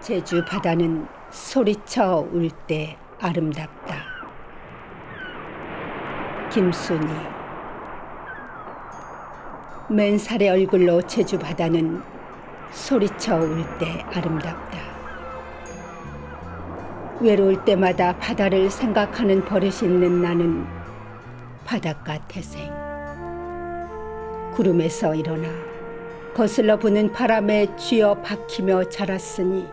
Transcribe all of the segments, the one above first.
제주 바다는 소리쳐 울 때 아름답다. 김순희 맨살의 얼굴로 제주 바다는 소리쳐 울 때 아름답다. 외로울 때마다 바다를 생각하는 버릇이 있는 나는 바닷가 태생. 구름에서 일어나 거슬러 부는 바람에 쥐어 박히며 자랐으니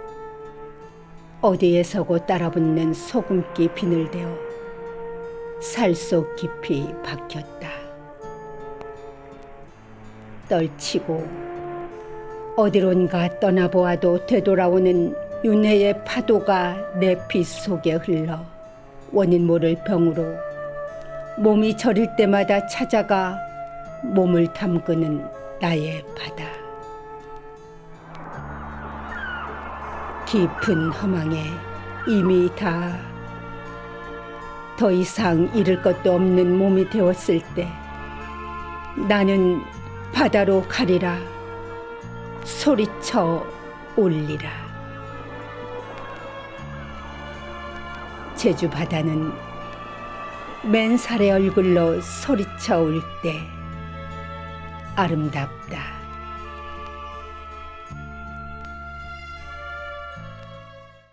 어디에 서고 따라붙는 소금기 비늘되어 살속 깊이 박혔다. 떨치고 어디론가 떠나보아도 되돌아오는 윤회의 파도가 내 피 속에 흘러 원인 모를 병으로 몸이 저릴 때마다 찾아가 몸을 담그는 나의 바다. 깊은 허망에 이미 다 더 이상 잃을 것도 없는 몸이 되었을 때 나는 바다로 가리라 소리쳐 울리라 제주 바다는 맨살의 얼굴로 소리쳐 울때 아름답다.